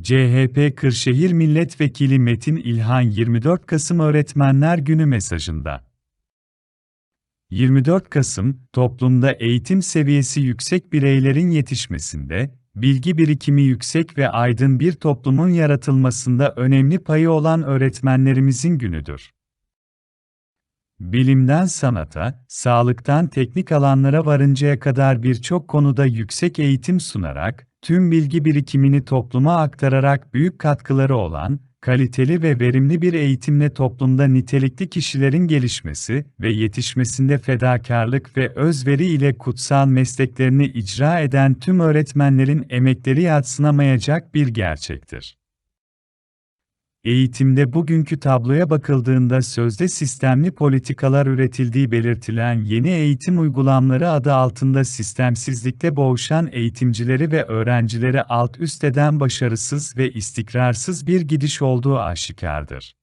CHP Kırşehir Milletvekili Metin İlhan 24 Kasım Öğretmenler Günü mesajında 24 Kasım, toplumda eğitim seviyesi yüksek bireylerin yetişmesinde, bilgi birikimi yüksek ve aydın bir toplumun yaratılmasında önemli payı olan öğretmenlerimizin günüdür. Bilimden sanata, sağlıktan teknik alanlara varıncaya kadar birçok konuda yüksek eğitim sunarak, tüm bilgi birikimini topluma aktararak büyük katkıları olan, kaliteli ve verimli bir eğitimle toplumda nitelikli kişilerin gelişmesi ve yetişmesinde fedakarlık ve özveri ile kutsal mesleklerini icra eden tüm öğretmenlerin emekleri yadsınamayacak bir gerçektir. Eğitimde bugünkü tabloya bakıldığında sözde sistemli politikalar üretildiği belirtilen yeni eğitim uygulamaları adı altında sistemsizlikte boğuşan eğitimcileri ve öğrencileri alt üst eden başarısız ve istikrarsız bir gidiş olduğu aşikardır.